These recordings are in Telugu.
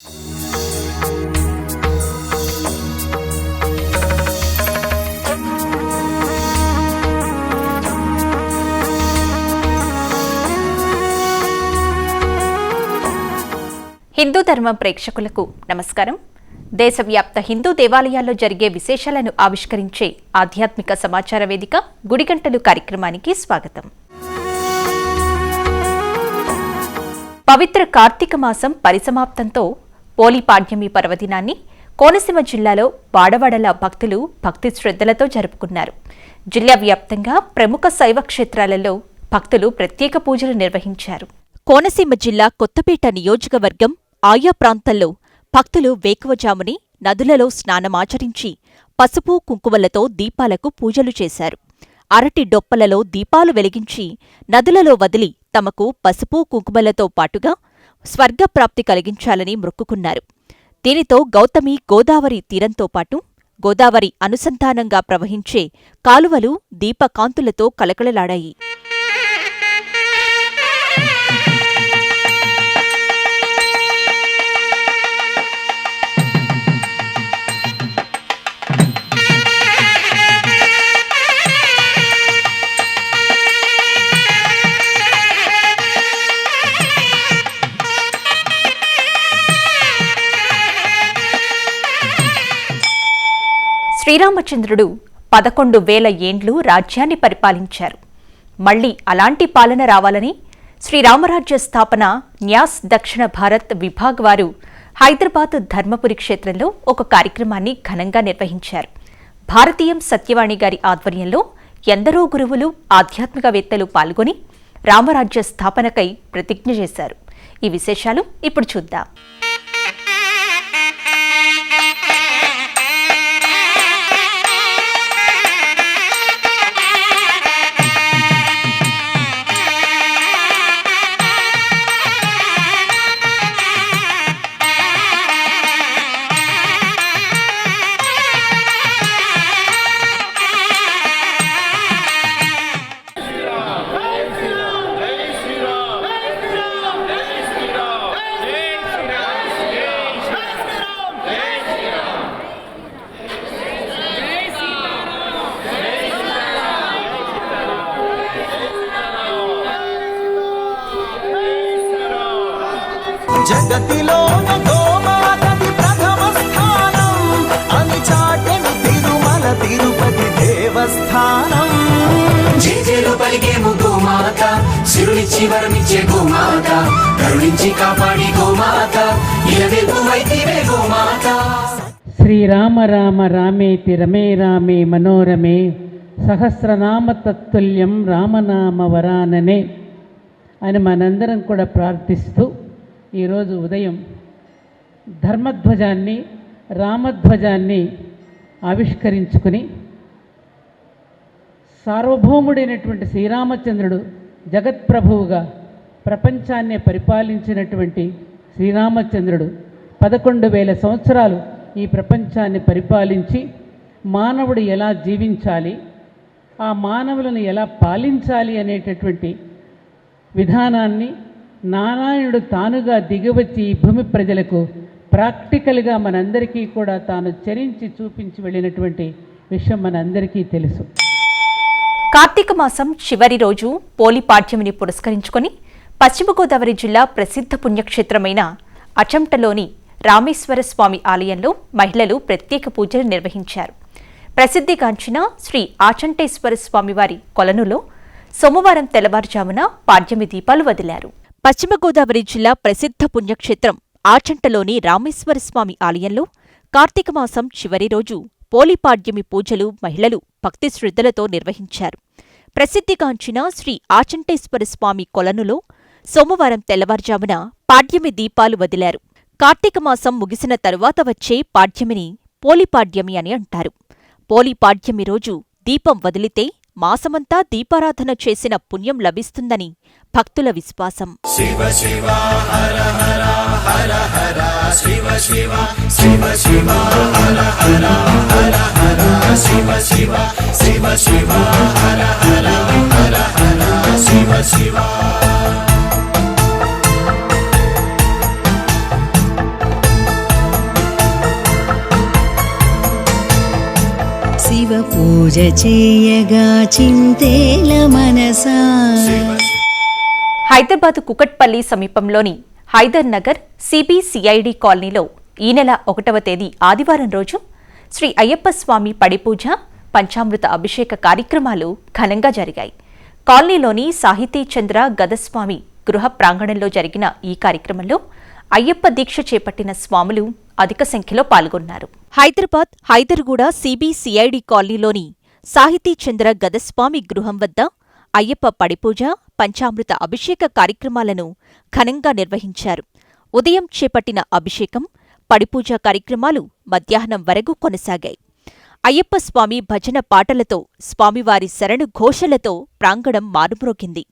హిందూ ధర్మం ప్రేక్షకులకు నమస్కారం. దేశవ్యాప్త హిందూ దేవాలయాల్లో జరిగే విశేషాలను ఆవిష్కరించే ఆధ్యాత్మిక సమాచార వేదిక గుడిగంటలు కార్యక్రమానికి స్వాగతం. పవిత్ర కార్తీక మాసం పరిసమాప్తంతో పోలిపాడ్యమి పర్వదినాన్ని కోనసీమ జిల్లాలో వాడవాడల భక్తులు భక్తి శ్రద్ధలతో జరుపుకున్నారు. జిల్లా వ్యాప్తంగా ప్రముఖ శైవ క్షేత్రాలలో భక్తులు ప్రత్యేక పూజలు నిర్వహించారు. కోనసీమ జిల్లా కొత్తపేట నియోజకవర్గం ఆయా ప్రాంతాల్లో భక్తులు వేకువజాముని నదులలో స్నానమాచరించి పసుపు కుంకుమలతో దీపాలకు పూజలు చేశారు. అరటి డొప్పలలో దీపాలు వెలిగించి నదులలో వదిలి తమకు పసుపు కుంకుమలతో పాటుగా స్వర్గప్రాప్తి కలిగించాలని మొక్కుకున్నారు. దీనితో గౌతమి గోదావరి తీరంతో పాటు గోదావరి అనుసంధానంగా ప్రవహించే కాలువలు దీపకాంతులతో కలకలలాడాయి శ్రీరామచంద్రుడు పదకొండు వేల ఏండ్లు రాజ్యాన్ని పరిపాలించారు. మళ్ళీ అలాంటి పాలన రావాలని శ్రీరామరాజ్య స్థాపన న్యాస్ దక్షిణ భారత్ విభాగ్ వారు హైదరాబాద్ ధర్మపురి క్షేత్రంలో ఒక కార్యక్రమాన్ని ఘనంగా నిర్వహించారు. భారతీయం సత్యవాణి గారి ఆధ్వర్యంలో ఎందరో గురువులు ఆధ్యాత్మికవేత్తలు పాల్గొని రామరాజ్య స్థాపనకై ప్రతిజ్ఞ చేశారు. ఈ విశేషాలు ఇప్పుడు చూద్దాం. పలికేము గోమాత సిరులిచ్చి వరమిచ్చే గోమాత కరుణించి కాపాడి గోమాత. ఇలవెల్పు వైతివే గోమాత. శ్రీరామ రామ రామేతి రమే రామే మనోరమే. సహస్రనామ తత్తుల్యం రామనామ వరాననే. అని మనందరం కూడా ప్రార్థిస్తూ ఈరోజు ఉదయం ధర్మధ్వజాన్ని రామధ్వజాన్ని ఆవిష్కరించుకుని సార్వభౌముడైనటువంటి శ్రీరామచంద్రుడు జగత్ప్రభువుగా ప్రపంచాన్ని పరిపాలించినటువంటి శ్రీరామచంద్రుడు పదకొండు వేల సంవత్సరాలు ఈ ప్రపంచాన్ని పరిపాలించి మానవుడు ఎలా జీవించాలి ఆ మానవులను ఎలా పాలించాలి అనేటటువంటి విధానాన్ని నారాయణుడు తానుగా దిగివచ్చి ఈ భూమి ప్రజలకు ప్రాక్టికల్గా మనందరికీ కూడా తాను చరించి చూపించి వెళ్ళినటువంటి విషయం మనందరికీ తెలుసు. కార్తీక మాసం చివరి రోజు పోలి పాఠ్యమిని పురస్కరించుకొని పశ్చిమ గోదావరి జిల్లా ప్రసిద్ధ పుణ్యక్షేత్రమైన అచంటలోని రామేశ్వర స్వామి ఆలయంలో మహిళలు ప్రత్యేక పూజలు నిర్వహించారు. ప్రసిద్ధిగాంచిన శ్రీ ఆచంటేశ్వర స్వామివారి కొలనులో సోమవారం తెల్లవారుజామున పాడ్యమి దీపాలు వదిలారు. పశ్చిమ గోదావరి జిల్లా ప్రసిద్ధ పుణ్యక్షేత్రం ఆచంటలోని రామేశ్వర స్వామి ఆలయంలో కార్తీక మాసం చివరి రోజు పోలిపాడ్యమి పూజలు మహిళలు భక్తి శ్రద్ధలతో నిర్వహించారు. ప్రసిద్ధిగాంచిన శ్రీ ఆచంటేశ్వర స్వామి కొలనులో సోమవారం తెల్లవారుజామున పాడ్యమి దీపాలు వదిలారు. కార్తీక మాసం ముగిసిన తరువాత వచ్చే పాడ్యమిని పోలిపాడ్యమి అని అంటారు. పోలిపాడ్యమి రోజు దీపం వదిలితే మాసమంతా దీపారాధన చేసిన పుణ్యం లభిస్తుందని భక్తుల విశ్వాసం. శివ శివ హర హర హర హర శివ శివ శివ శివ హర హర హర హర శివ శివ శివ శివ హర హర పూజ చేయగా చింతేల మనసా. హైదరాబాద్ కుకట్పల్లి సమీపంలోని హైదర్ నగర్ సిబిసిఐడి కాలనీలో ఈ నెల ఒకటవ తేదీ ఆదివారం రోజు శ్రీ అయ్యప్ప స్వామి పడిపూజ పంచామృత అభిషేక కార్యక్రమాలు ఘనంగా జరిగాయి. కాలనీలోని సాహితీ చంద్ర గదస్వామి గృహ ప్రాంగణంలో జరిగిన ఈ కార్యక్రమంలో అయ్యప్ప దీక్ష చేపట్టిన స్వాములు అధిక సంఖ్యలో పాల్గొన్నారు. హైదరాబాద్ హైదర్గూడ సిబిసిఐడి కాలనీలోని సాహితీచంద్ర గదస్వామి గృహం వద్ద అయ్యప్ప పడిపూజ పంచామృత అభిషేక కార్యక్రమాలను ఘనంగా నిర్వహించారు. ఉదయం చేపట్టిన అభిషేకం పడిపూజ కార్యక్రమాలు మధ్యాహ్నం వరకు కొనసాగాయి. అయ్యప్ప స్వామి భజన పాటలతో స్వామివారి శరణు ఘోషలతో ప్రాంగణం మారుమ్రోగింది.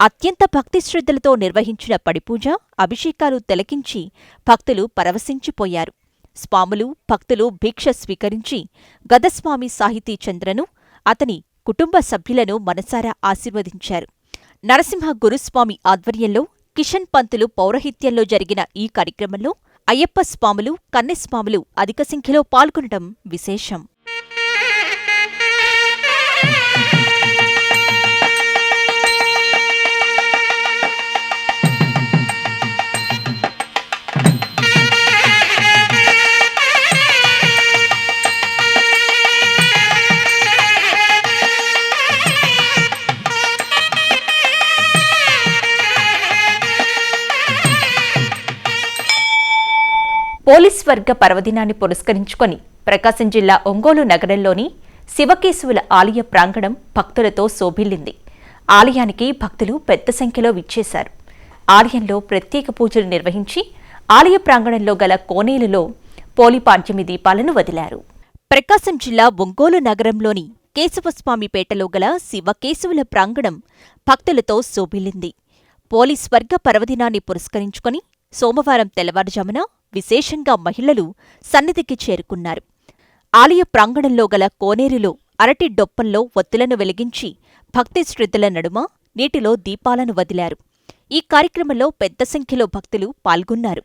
అత్యంత భక్తిశ్రద్ధలతో నిర్వహించిన పడిపూజ అభిషేకాలు తిలకించి భక్తులు పరవశించిపోయారు. స్వాములు భక్తులు భిక్ష స్వీకరించి గదస్వామి సాహితీ చంద్రను అతని కుటుంబ సభ్యులను మనసారా ఆశీర్వదించారు. నరసింహ గురుస్వామి ఆధ్వర్యంలో కిషన్ పంతులు పౌరహిత్యంలో జరిగిన ఈ కార్యక్రమంలో అయ్యప్ప స్వాములు కన్నెస్వాములు అధిక సంఖ్యలో పాల్గొనడం విశేషం. పోలీస్ వర్గ పర్వదినాన్ని పురస్కరించుకొని ప్రకాశం జిల్లా ఒంగోలు నగరంలోని శివకేశవుల ఆలయ ప్రాంగణం భక్తులతో శోభిల్లింది. ఆలయానికి భక్తులు పెద్ద సంఖ్యలో విచ్చేశారు. ఆలయంలో ప్రత్యేక పూజలు నిర్వహించి ఆలయ ప్రాంగణంలో గల కోనేలులో పోలిపాడ్యమి దీపాలను వదిలారు. ప్రకాశం జిల్లా ఒంగోలు నగరంలోని కేశవస్వామిపేటలో గల శివకేశవుల ప్రాంగణం భక్తులతో శోభిల్లింది. పోలీస్ వర్గ పర్వదినాన్ని పురస్కరించుకొని సోమవారం తెల్లవారుజామున విశేషంగా మహిళలు సన్నిధికి చేరుకున్నారు. ఆలయ ప్రాంగణంలో గల కోనేరులో అరటి డొప్పంలో ఒత్తులను వెలిగించి భక్తి శ్రద్ధల నడుమ నీటిలో దీపాలను వదిలారు. ఈ కార్యక్రమంలో పెద్ద సంఖ్యలో భక్తులు పాల్గొన్నారు.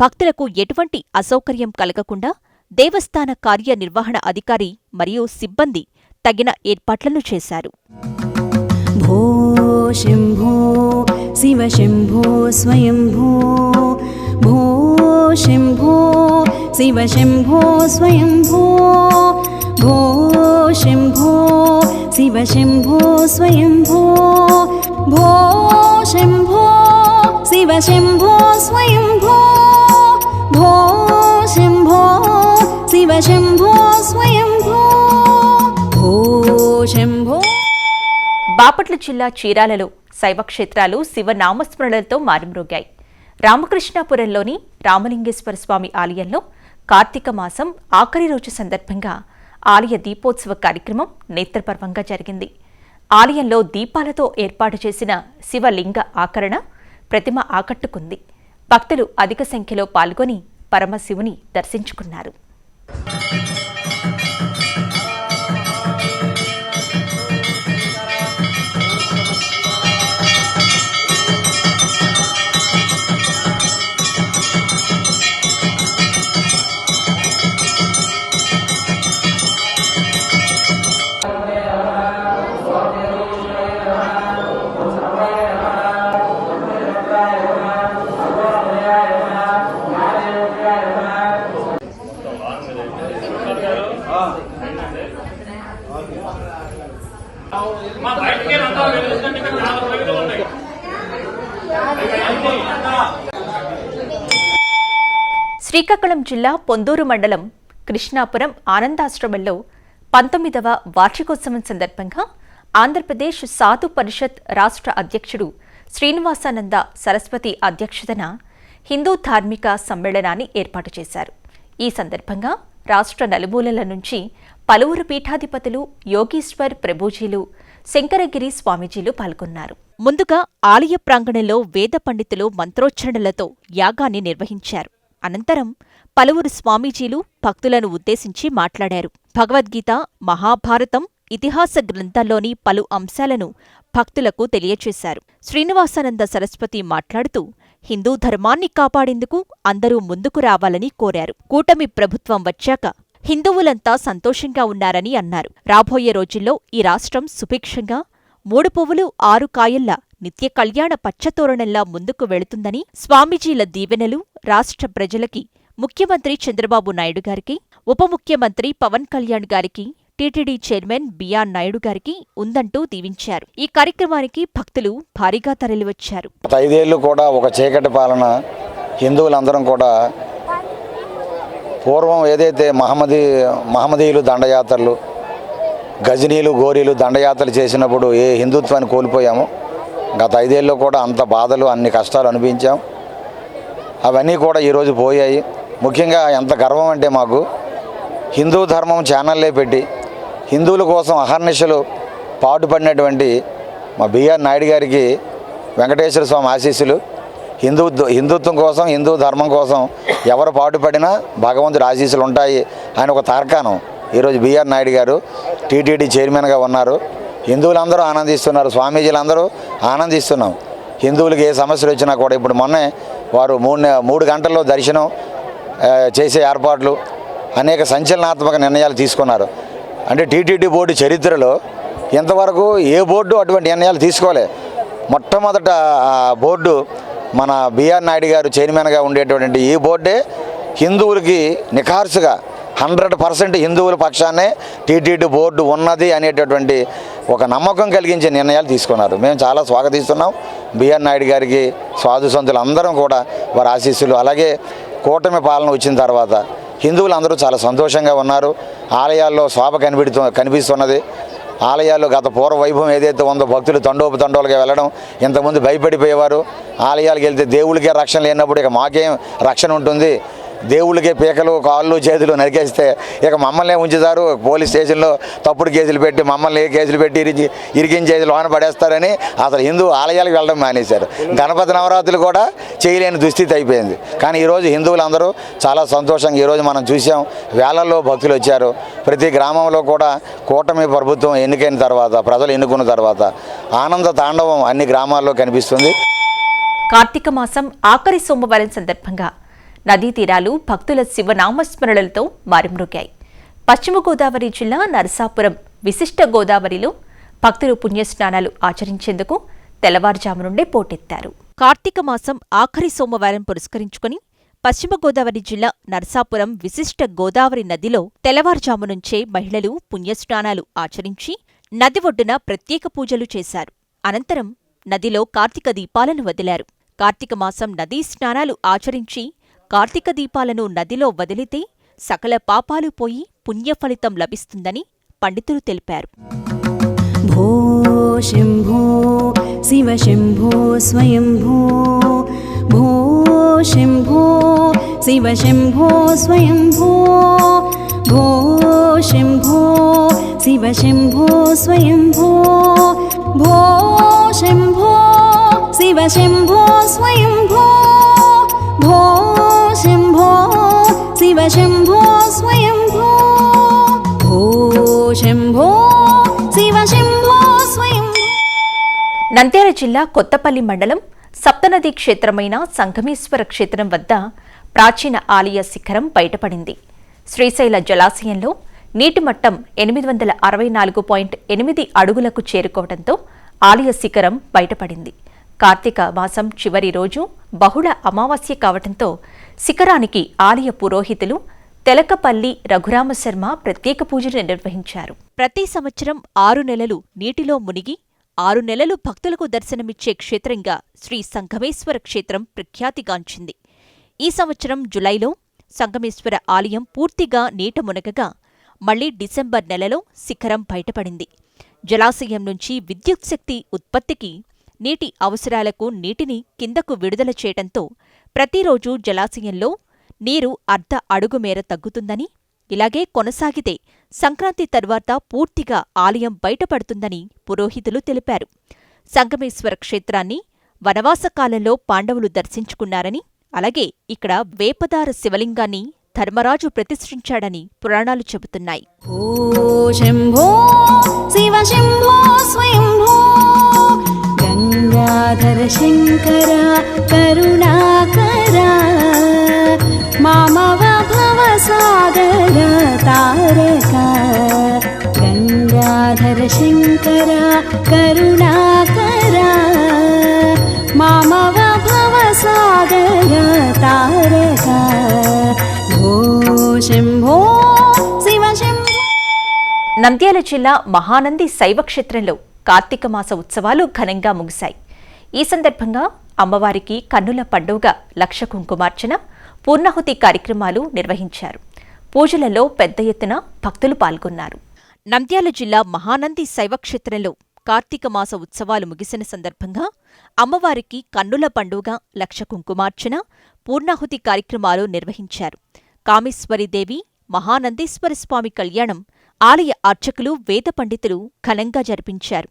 భక్తులకు ఎటువంటి అసౌకర్యం కలగకుండా దేవస్థాన కార్యనిర్వహణ అధికారి మరియు సిబ్బంది తగిన ఏర్పాట్లను చేశారు. భో శంభో శివ శంభో స్వయంభో భో శంభో శివ శంభో స్వయంభో. భో శంభో శివ శంభో స్వయంభో. భో శంభో శివ శంభో స్వయంభో. భో శంభో శివ శంభో స్వయంభో. భో శంభో. బాపట్ల జిల్లా చీరాలలో శైవక్షేత్రాలు శివనామస్మరణలతో మారుమ్రోగాయి. రామకృష్ణాపురంలోని రామలింగేశ్వర స్వామి ఆలయంలో కార్తీక మాసం ఆఖరి రోజు సందర్భంగా ఆలయ దీపోత్సవ కార్యక్రమం నేత్రపర్వంగా జరిగింది. ఆలయంలో దీపాలతో ఏర్పాటు చేసిన శివలింగ ఆకరణ ప్రతిమ ఆకట్టుకుంది. భక్తులు అధిక సంఖ్యలో పాల్గొని పరమశివుని దర్శించుకున్నారు. శ్రీకాకుళం జిల్లా పొందూరు మండలం కృష్ణాపురం ఆనందాశ్రమంలో పంతొమ్మిదవ వార్షికోత్సవం సందర్భంగా ఆంధ్రప్రదేశ్ సాధు పరిషత్ రాష్ట్ర అధ్యక్షుడు శ్రీనివాసానంద సరస్వతి అధ్యక్షతన హిందూ ధార్మిక సమ్మేళనాన్ని ఏర్పాటు చేశారు. ఈ సందర్భంగా రాష్ట్ర నలుమూలల నుంచి పలువురు పీఠాధిపతులు యోగీశ్వర్ ప్రభుజీలు శంకరగిరి స్వామీజీలు పాల్గొన్నారు. ముందుగా ఆలయ ప్రాంగణంలో వేద పండితులు మంత్రోచ్చరణలతో యాగాన్ని నిర్వహించారు. అనంతరం పలువురు స్వామీజీలు భక్తులను ఉద్దేశించి మాట్లాడారు. భగవద్గీత మహాభారతం ఇతిహాస గ్రంథాల్లోని పలు అంశాలను భక్తులకు తెలియచేశారు. శ్రీనివాసానంద సరస్వతి మాట్లాడుతూ హిందూ ధర్మాన్ని కాపాడేందుకు అందరూ ముందుకు రావాలని కోరారు. కూటమి ప్రభుత్వం వచ్చాక హిందువులంతా సంతోషంగా ఉన్నారని అన్నారు. రాబోయే రోజుల్లో ఈ రాష్ట్రం సుభిక్షంగా మూడు పువ్వులు ఆరు కాయల్లా నిత్య కళ్యాణ పచ్చతోరణంలా ముందుకు వెళుతుందని స్వామీజీల దీవెనలు రాష్ట్ర ప్రజలకి ముఖ్యమంత్రి చంద్రబాబు నాయుడు గారికి ఉప ముఖ్యమంత్రి పవన్ కళ్యాణ్ గారికి టీటీడీ చైర్మన్ బిఆర్ నాయుడు గారికి ఉందంటూ దీవించారు. ఈ కార్యక్రమానికి భక్తులు భారీగా తరలివచ్చారు. ఐదేళ్ళు కూడా ఒక చీకటి పాలన హిందువులందరం కూడా పూర్వం ఏదైతే మహమ్మదీ మహమ్మదీయులు దండయాత్రలు గజనీలు గోరీలు దండయాత్రలు చేసినప్పుడు ఏ హిందుత్వాన్ని కోల్పోయామో గత ఐదేళ్ళు కూడా అంత బాధలు అన్ని కష్టాలు అనిపించాం అవన్నీ కూడా ఈరోజు పోయాయి. ముఖ్యంగా ఎంత గర్వం అంటే మాకు హిందూ ధర్మం ఛానల్లే పెట్టి హిందువుల కోసం అహర్నిశలు పాటుపడినటువంటి మా బిఆర్ నాయుడు గారికి వెంకటేశ్వర స్వామి ఆశీస్సులు. హిందూ హిందుత్వం కోసం హిందూ ధర్మం కోసం ఎవరు పాటుపడినా భగవంతుడి ఆశీస్సులు ఉంటాయి. ఆయన ఒక తార్కాణం. ఈరోజు బిఆర్ నాయుడు గారు టీటీడీ చైర్మన్గా ఉన్నారు. హిందువులందరూ ఆనందిస్తున్నారు. స్వామీజీలందరూ ఆనందిస్తున్నాం. హిందువులకి ఏ సమస్యలు వచ్చినా కూడా ఇప్పుడు మొన్నే వారు మూడు మూడు గంటల్లో దర్శనం చేసే ఏర్పాట్లు అనేక సంచలనాత్మక నిర్ణయాలు తీసుకున్నారు. అంటే టీటీడీ బోర్డు చరిత్రలో ఇంతవరకు ఏ బోర్డు అటువంటి నిర్ణయాలు తీసుకోలే. మొట్టమొదట బోర్డు మన బిఆర్ నాయుడు గారు చైర్మన్గా ఉండేటువంటి ఈ బోర్డే హిందువులకి నిఖార్సుగా హండ్రెడ్ పర్సెంట్ హిందువుల పక్షాన్నే టీటీడీ బోర్డు ఉన్నది అనేటటువంటి ఒక నమ్మకం కలిగించే నిర్ణయాలు తీసుకున్నారు. మేము చాలా స్వాగతిస్తున్నాం. బిఆర్ నాయుడు గారికి సాధు సంతులు అందరం కూడా వారి ఆశీస్సులు. అలాగే కూటమి పాలన వచ్చిన తర్వాత హిందువులు అందరూ చాలా సంతోషంగా ఉన్నారు. ఆలయాల్లో శోభ కనిపెడుతు కనిపిస్తున్నది. ఆలయాల్లో గత పూర్వ వైభవం ఏదైతే ఉందో భక్తులు తండోపు తండోలుగా వెళ్ళడం ఇంతకుముందు భయపడిపోయేవారు. ఆలయాలకు వెళ్తే దేవుడికే రక్షణ లేనప్పుడు ఇక మాకేం రక్షణ ఉంటుంది? దేవుళ్ళకి పీకలు కాళ్ళు చేతులు నరికేస్తే ఇక మమ్మల్ని ఉంచుతారు. పోలీస్ స్టేషన్లో తప్పుడు కేసులు పెట్టి మమ్మల్ని కేసులు పెట్టి ఇరిగి ఇరిగించేసి లోన పడేస్తారని అసలు హిందూ ఆలయాలకు వెళ్ళడం మానేశారు. గణపతి నవరాత్రులు కూడా చేయలేని దుస్థితి అయిపోయింది. కానీ ఈరోజు హిందువులందరూ చాలా సంతోషంగా ఈరోజు మనం చూసాం వేలల్లో భక్తులు వచ్చారు. ప్రతి గ్రామంలో కూడా కూటమి ప్రభుత్వం ఎన్నికైన తర్వాత ప్రజలు ఎన్నుకున్న తర్వాత ఆనంద తాండవం అన్ని గ్రామాల్లో కనిపిస్తుంది. కార్తీక మాసం ఆఖరి సోమవారం సందర్భంగా నదీ తీరాలు భక్తుల శివనామస్మరణలతో మారుమ్రోగాయి. పశ్చిమ గోదావరి జిల్లా నరసాపురం విశిష్ట గోదావరిలో భక్తులు పుణ్యస్నానాలు ఆచరించేందుకు తెల్లవారుజాము నుండే పోటెత్తారు. కార్తీక మాసం ఆఖరి సోమవారం పురస్కరించుకుని పశ్చిమ గోదావరి జిల్లా నరసాపురం విశిష్ట గోదావరి నదిలో తెల్లవారుజాము నుంచే మహిళలు పుణ్యస్నానాలు ఆచరించి నది ఒడ్డున ప్రత్యేక పూజలు చేశారు. అనంతరం నదిలో కార్తీక దీపాలను వదిలారు. కార్తీక మాసం నదీ స్నానాలు ఆచరించి కార్తీక దీపాలను నదిలో వదిలితే సకల పాపాలు పోయి పుణ్యఫలితం లభిస్తుందని పండితులు తెలిపారు. భో శివ శివ భో భో శంభో శివ శంభో స్వయంభో భో శంభో శివ శంభో స్వయంభో. ఓ శంభో శివ శంభో స్వయం నంద్యాల జిల్లా కొత్తపల్లి మండలం సప్తనది క్షేత్రమైన సంగమేశ్వర క్షేత్రం వద్ద ప్రాచీన ఆలయ శిఖరం బయటపడింది. శ్రీశైల జలాశయంలో నీటి మట్టం ఎనిమిది వందల అరవై నాలుగు పాయింట్ ఎనిమిది అడుగులకు చేరుకోవడంతో ఆలయ శిఖరం బయటపడింది. కార్తీక మాసం చివరి రోజు బహుళ అమావాస్య కావటంతో శిఖరానికి ఆలయ పురోహితులు తెలకపల్లి రఘురామశర్మ ప్రత్యేక పూజలు నిర్వహించారు. ప్రతి సంవత్సరం ఆరు నెలలు నీటిలో మునిగి ఆరు నెలలు భక్తులకు దర్శనమిచ్చే క్షేత్రంగా శ్రీ సంగమేశ్వర క్షేత్రం ప్రఖ్యాతిగాంచింది. ఈ సంవత్సరం జులైలో సంగమేశ్వర ఆలయం పూర్తిగా నీట మునగగా మళ్ళీ డిసెంబర్ నెలలో శిఖరం బయటపడింది. జలాశయం నుంచి విద్యుత్ శక్తి ఉత్పత్తికి నీటి అవసరాలకు నీటిని కిందకు విడుదల చేయటంతో ప్రతిరోజూ జలాశయంలో నీరు అర్ధ అడుగు మేర తగ్గుతుందని ఇలాగే కొనసాగితే సంక్రాంతి తర్వాత పూర్తిగా ఆలయం బయటపడుతుందని పురోహితులు తెలిపారు. సంగమేశ్వర క్షేత్రాన్ని వనవాస కాలంలో పాండవులు దర్శించుకున్నారని అలాగే ఇక్కడ వేపదార శివలింగాన్ని ధర్మరాజు ప్రతిష్ఠించాడని పురాణాలు చెబుతున్నాయి. శంభో శివ శంభో స్వయంభో स्वयम्भो गङ्गाधर शङ्कर करुणाकरा मामव भव भवसागर तारका गङ्गाधर शङ्कर करुणाकरा मामव भवसागर तारका भो शम्भो शिव शम्भो నంద్యాల జిల్లా మహానంది శైవ క్షేత్రంలో కార్తీక మాస ఉత్సవాలు ఘనంగా ముగిశాయి ఈ సందర్భంగా అమ్మవారికి కన్నుల పండుగ లక్ష కుంకుమార్చన పూర్ణాహుతి కార్యక్రమాలు నిర్వహించారు. పూజలలో పెద్ద ఎత్తున భక్తులు పాల్గొన్నారు. నంద్యాల జిల్లా మహానంది శైవ క్షేత్రంలో కార్తీక మాస ఉత్సవాలు ముగిసిన సందర్భంగా అమ్మవారికి కన్నుల పండుగ లక్ష కుంకుమార్చన పూర్ణాహుతి కార్యక్రమాలు నిర్వహించారు. కామేశ్వరీదేవి మహానందేశ్వర స్వామి కళ్యాణం ఆలయ అర్చకులు వేద పండితులు ఘనంగా జరిపించారు.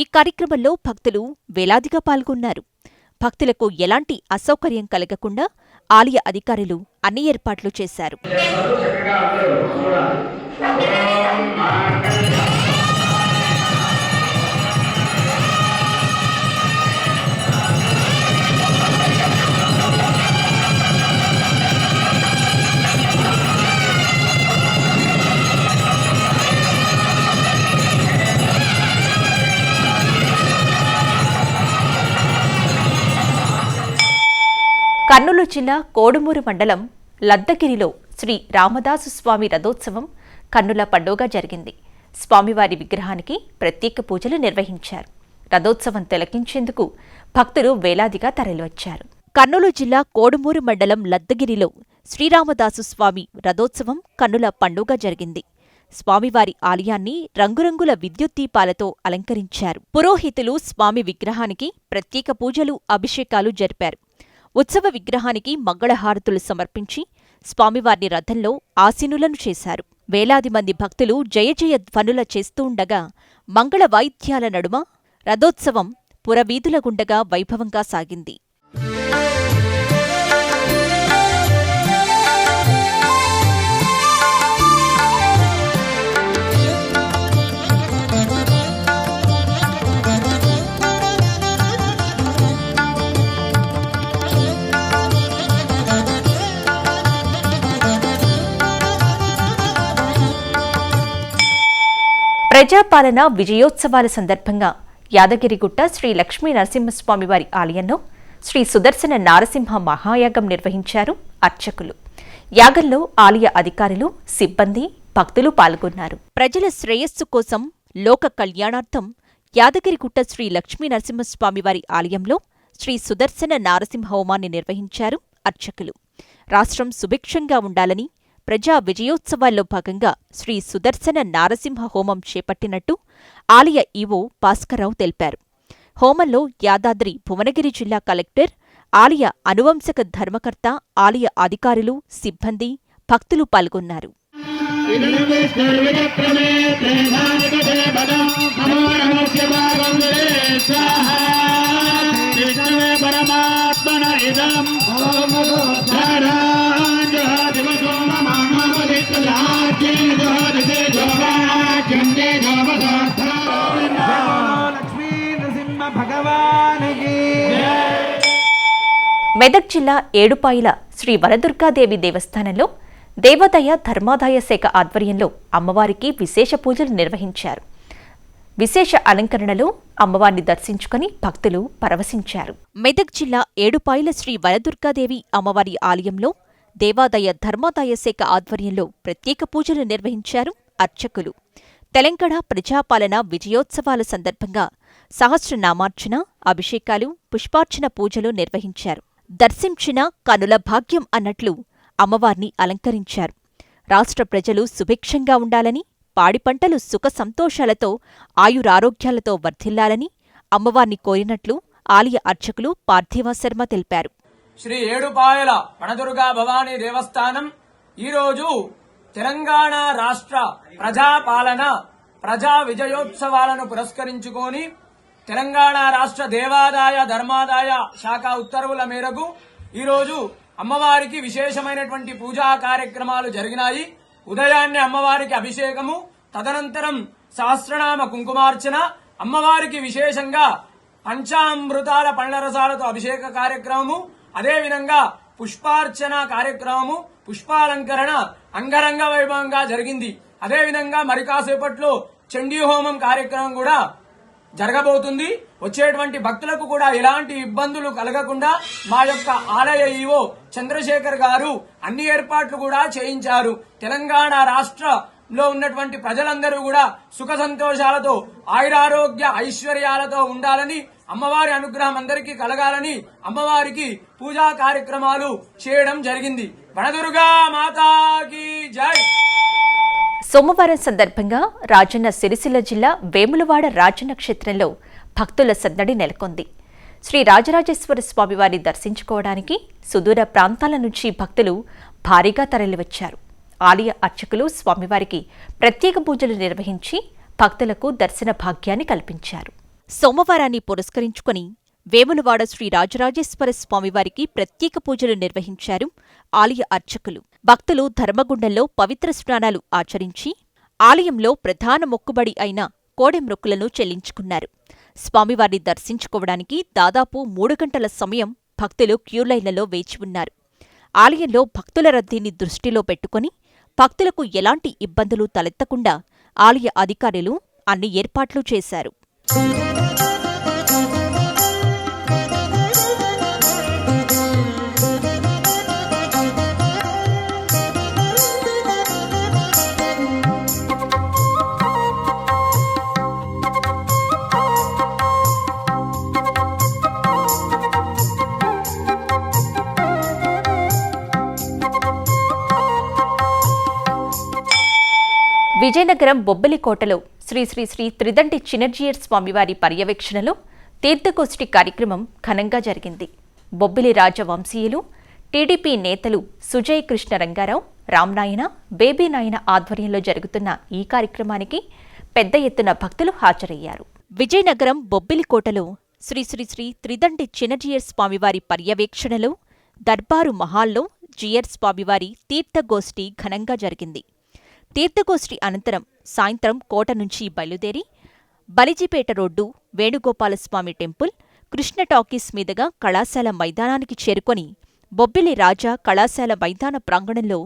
ఈ కార్యక్రమంలో భక్తులు వేలాదిగా పాల్గొన్నారు. భక్తులకు ఎలాంటి అసౌకర్యం కలగకుండా ఆలయ అధికారులు అన్ని ఏర్పాట్లు చేశారు. గుంటూరు జిల్లా కోడుమూరు మండలం లద్దగిరిలో శ్రీ రామదాసు స్వామి రథోత్సవం కన్నుల పండుగ జరిగింది. స్వామివారి విగ్రహానికి ప్రత్యేక పూజలు నిర్వహించారు. రథోత్సవం తిలకించేందుకు భక్తులు వేలాదిగా తరలివచ్చారు. కర్నూలు జిల్లా కోడుమూరు మండలం లద్దగిరిలో శ్రీరామదాసు స్వామి రథోత్సవం కన్నుల పండుగ జరిగింది. స్వామివారి ఆలయాన్ని రంగురంగుల విద్యుత్ దీపాలతో అలంకరించారు. పురోహితులు స్వామి విగ్రహానికి ప్రత్యేక పూజలు అభిషేకాలు జరిపారు. ఉత్సవ విగ్రహానికి మంగళహారతులు సమర్పించి స్వామివారిని రథంలో ఆసీనులను చేశారు. వేలాది మంది భక్తులు జయజయ ధ్వనుల చేస్తుండగా మంగళ వాయిద్యాల నడుమ రథోత్సవం పురవీధుల గుండగా వైభవంగా సాగింది. ప్రజాపాలన విజయోత్సవాల సందర్భంగా యాదగిరిగుట్ట శ్రీ లక్ష్మీ నరసింహస్వామి వారి ఆలయంలో శ్రీ సుదర్శన నారసింహ మహాయాగం నిర్వహించారు అర్చకులు. యాగంలో ఆలయ అధికారులు సిబ్బంది భక్తులు పాల్గొన్నారు. ప్రజల శ్రేయస్సు కోసం లోక కళ్యాణార్థం యాదగిరిగుట్ట శ్రీ లక్ష్మీ నరసింహస్వామి వారి ఆలయంలో శ్రీ సుదర్శన నారసింహ హోమాన్ని నిర్వహించారు అర్చకులు. రాష్ట్రం సుభిక్షంగా ఉండాలని ప్రజా విజయోత్సవాల్లో భాగంగా శ్రీ సుదర్శన నారసింహ హోమం చేపట్టినట్టు ఆలయ ఈవో భాస్కర్రావు తెలిపారు. హోమంలో యాదాద్రి భువనగిరి జిల్లా కలెక్టర్ ఆలయ అనువంశక ధర్మకర్త ఆలయ అధికారులు సిబ్బంది భక్తులు పాల్గొన్నారు. మెదక్ జిల్లా ఏడుపాయల శ్రీ వరదుర్గాదేవి దేవస్థానంలో దేవాదాయ ధర్మాదాయ శాఖ ఆధ్వర్యంలో అమ్మవారికి విశేష పూజలు నిర్వహించారు. విశేష అలంకరణలో అమ్మవారిని దర్శించుకుని భక్తులు పరవశించారు. మెదక్ జిల్లా ఏడుపాయల శ్రీ వరదుర్గాదేవి అమ్మవారి ఆలయంలో దేవాదాయ ధర్మాదాయ శాఖ ఆధ్వర్యంలో ప్రత్యేక పూజలు నిర్వహించారు అర్చకులు. తెలంగాణ ప్రజాపాలన విజయోత్సవాల సందర్భంగా సహస్రనామార్చన అభిషేకాలు పుష్పార్చన పూజలు నిర్వహించారు. దర్శించిన కనుల భాగ్యం అన్నట్లు అమ్మవారిని అలంకరించారు. రాష్ట్ర ప్రజలు సుభిక్షంగా ఉండాలని పాడి పంటలు సుఖ సంతోషాలతో ఆయురారోగ్యాలతో వర్ధిల్లాలని అమ్మవారిని కోరినట్లు ఆలయ అర్చకులు పార్థివ శర్మ తెలిపారు. శ్రీ ఏడుపాయల వనదుర్గా భవానీ దేవస్థానం ఈరోజు తెలంగాణ రాష్ట్ర ప్రజాపాలన ప్రజా విజయోత్సవాలను పురస్కరించుకొని తెలంగాణ రాష్ట్ర దేవాదాయ ధర్మాదాయ శాఖ ఉత్తర్వుల మేరకు ఈరోజు అమ్మవారికి విశేషమైనటువంటి పూజా కార్యక్రమాలు జరిగినాయి. ఉదయాన్నే అమ్మవారికి అభిషేకము తదనంతరం సహస్రనామ కుంకుమార్చన అమ్మవారికి విశేషంగా పంచామృతాల పండ్ల రసాలతో అభిషేక కార్యక్రమము అదేవిధంగా పుష్పార్చన కార్యక్రమము పుష్పాలంకరణ అంగరంగ వైభవంగా జరిగింది. అదేవిధంగా మరి కాసేపట్లో చండీ హోమం కార్యక్రమం కూడా జరగబోతుంది. వచ్చేటువంటి భక్తులకు కూడా ఎలాంటి ఇబ్బందులు కలగకుండా మా యొక్క ఆలయ ఈవో చంద్రశేఖర్ గారు అన్ని ఏర్పాట్లు కూడా చేయించారు. తెలంగాణ రాష్ట్రంలో ఉన్నటువంటి ప్రజలందరూ కూడా సుఖ సంతోషాలతో ఆయురారోగ్య ఐశ్వర్యాలతో ఉండాలని అమ్మవారి అనుగ్రహం అందరికీ కలగాలని అమ్మవారికి పూజా కార్యక్రమాలు చేయడం జరిగింది. బణదుర్గా మాతాకి జై! సోమవారం సందర్భంగా రాజన్న సిరిసిల్ల జిల్లా వేములవాడ రాజన్న క్షేత్రంలో భక్తుల సందడి నెలకొంది. శ్రీ రాజరాజేశ్వర స్వామివారిని దర్శించుకోవడానికి సుదూర ప్రాంతాల నుంచి భక్తులు భారీగా తరలివచ్చారు. ఆలయ అర్చకులు స్వామివారికి ప్రత్యేక పూజలు నిర్వహించి భక్తులకు దర్శన భాగ్యాన్ని కల్పించారు. సోమవారాన్ని పురస్కరించుకుని వేములవాడ శ్రీ రాజరాజేశ్వర స్వామివారికి ప్రత్యేక పూజలు నిర్వహించారు ఆలయ అర్చకులు. భక్తులు ధర్మగుండంలో పవిత్ర స్నానాలు ఆచరించి ఆలయంలో ప్రధాన మొక్కుబడి అయిన కోడెమ్రొక్కులను చెల్లించుకున్నారు. స్వామివారిని దర్శించుకోవడానికి దాదాపు మూడు గంటల సమయం భక్తులు క్యూలైన్లలో వేచి ఉన్నారు. ఆలయంలో భక్తుల రద్దీని దృష్టిలో పెట్టుకుని భక్తులకు ఎలాంటి ఇబ్బందులు తలెత్తకుండా ఆలయ అధికారులు అన్ని ఏర్పాట్లు చేశారు. విజయనగరం బొబ్బిలికోటలో శ్రీ శ్రీ శ్రీ త్రిదండి చినర్జీయర్ స్వామివారి పర్యవేక్షణలో తీర్థగోష్ఠి కార్యక్రమం ఘనంగా జరిగింది. బొబ్బిలి రాజవంశీయులు టీడీపీ నేతలు సుజయ్ కృష్ణ రంగారావు రామ్నాయన బేబీనాయన ఆధ్వర్యంలో జరుగుతున్న ఈ కార్యక్రమానికి పెద్ద ఎత్తున భక్తులు హాజరయ్యారు. విజయనగరం బొబ్బిలికోటలో శ్రీ శ్రీ శ్రీ త్రిదండి చినజీయర్ స్వామివారి పర్యవేక్షణలో దర్బారు మహాల్లో జియర్ స్వామివారి తీర్థగోష్ఠి ఘనంగా జరిగింది. తీర్థగోష్ఠి అనంతరం సాయంత్రం కోట నుంచి బయలుదేరి Balijipeta road Venugopalaswamy temple Krishna talkies మీదుగా కళాశాల మైదానానికి చేరుకొని బొబ్బిలి రాజా కళాశాల మైదాన ప్రాంగణంలో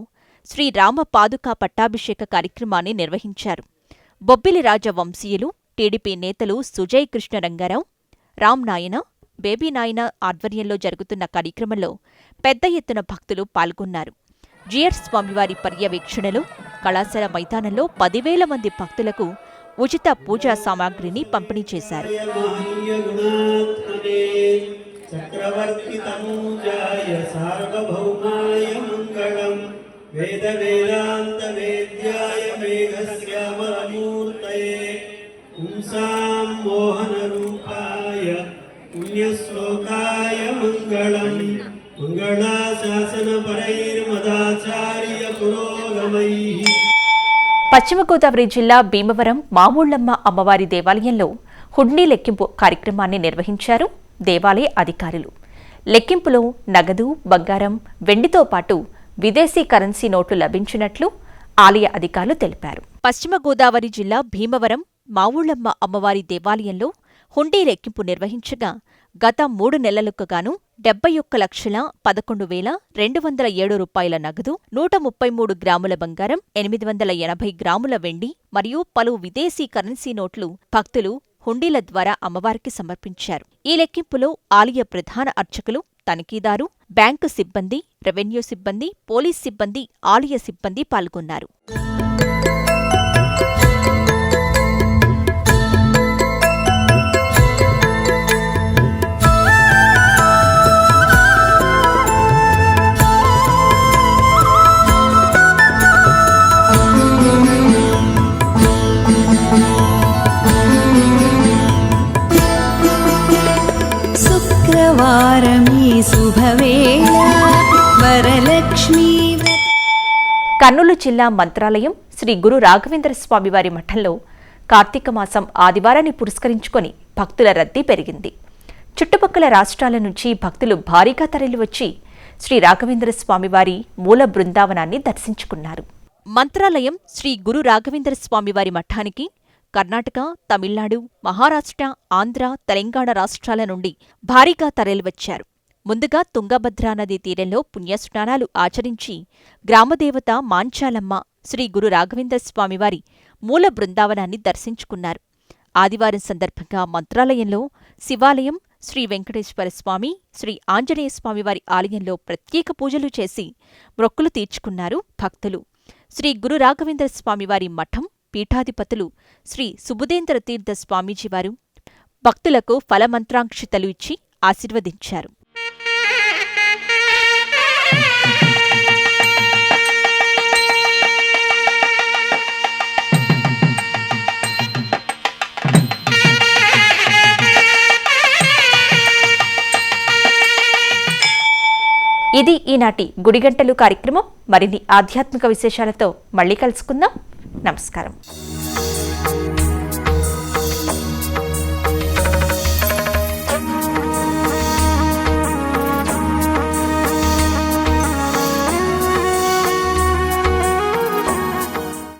శ్రీరామ పాదుకా పట్టాభిషేక కార్యక్రమాన్ని నిర్వహించారు. బొబ్బిలి రాజ వంశీయులు టీడీపీ నేతలు సుజయ్ కృష్ణ రంగారావు రామ్ నాయన బేబీ నాయన ఆధ్వర్యంలో జరుగుతున్న కార్యక్రమంలో పెద్ద ఎత్తున భక్తులు పాల్గొన్నారు. జిఆర్ స్వామివారి పర్యవేక్షణలో కళాశాల మైదానంలో పదివేల మంది భక్తులకు ఉచిత పూజా సామాగ్రిని పంపిణీ చేశారు. వేద మంగళం. మంగళాశాసన పరైర పశ్చిమ గోదావరి జిల్లా భీమవరం మామూళ్ళమ్మ అమ్మవారి దేవాలయంలో హుడ్నీ లెక్కింపు కార్యక్రమాన్ని నిర్వహించారు దేవాలయ అధికారులు. లెక్కింపులో నగదు బంగారం వెండితో పాటు విదేశీ కరెన్సీ నోట్లు లభించినట్లు ఆలయ అధికారులు తెలిపారు. పశ్చిమ గోదావరి జిల్లా భీమవరం మావుళ్ళమ్మ అమ్మవారి దేవాలయంలో హుండీ లెక్కింపు నిర్వహించగా గత మూడు నెలలకు గాను డెబ్బై ఒక్క లక్షల పదకొండు వేల రెండు వందల ఏడు రూపాయల నగదు నూట ముప్పై మూడు గ్రాముల బంగారం ఎనిమిది వందల ఎనభై గ్రాముల వెండి మరియు పలు విదేశీ కరెన్సీ నోట్లు భక్తులు హుండీల ద్వారా అమ్మవారికి సమర్పించారు. ఈ లెక్కింపులో ఆలయ ప్రధాన అర్చకులు తనిఖీదారు బ్యాంకు సిబ్బంది రెవెన్యూ సిబ్బంది పోలీస్ సిబ్బంది ఆలయ సిబ్బంది పాల్గొన్నారు. శుక్రవారమీ శుభవేళ కర్నూలు జిల్లా మంత్రాలయం శ్రీ గురు రాఘవేంద్ర స్వామివారి మఠంలో కార్తీక మాసం ఆదివారాన్ని పురస్కరించుకొని భక్తుల రద్దీ పెరిగింది. చుట్టుపక్కల రాష్ట్రాల నుంచి భక్తులు భారీగా తరలివచ్చి శ్రీ రాఘవేంద్ర స్వామివారి మూల బృందావనాన్ని దర్శించుకున్నారు. మంత్రాలయం శ్రీ గురు రాఘవేంద్ర స్వామివారి మఠానికి కర్ణాటక తమిళనాడు మహారాష్ట్ర ఆంధ్ర తెలంగాణ రాష్ట్రాల నుండి భారీగా తరలివచ్చారు. ముందుగా తుంగభద్రా నదీ తీరంలో పుణ్యస్నానాలు ఆచరించి గ్రామదేవత మాంచాలమ్మ శ్రీ గురు రాఘవేంద్ర స్వామివారి మూల బృందావనాన్ని దర్శించుకున్నారు. ఆదివారం సందర్భంగా మంత్రాలయంలో శివాలయం శ్రీ వెంకటేశ్వర స్వామి శ్రీ ఆంజనేయ స్వామివారి ఆలయంలో ప్రత్యేక పూజలు చేసి మొక్కులు తీర్చుకున్నారు భక్తులు. శ్రీ గురు రాఘవేంద్ర స్వామివారి మఠం పీఠాధిపతులు శ్రీ సుబుదేంద్ర తీర్థ స్వామీజీవారు భక్తులకు ఫలమంత్రాంక్షితలు ఇచ్చి ఆశీర్వదించారు. ఇది ఈనాటి గుడిగంటలు కార్యక్రమం. మరిన్ని ఆధ్యాత్మిక విశేషాలతో మళ్ళీ కలుసుకుందాం. నమస్కారం.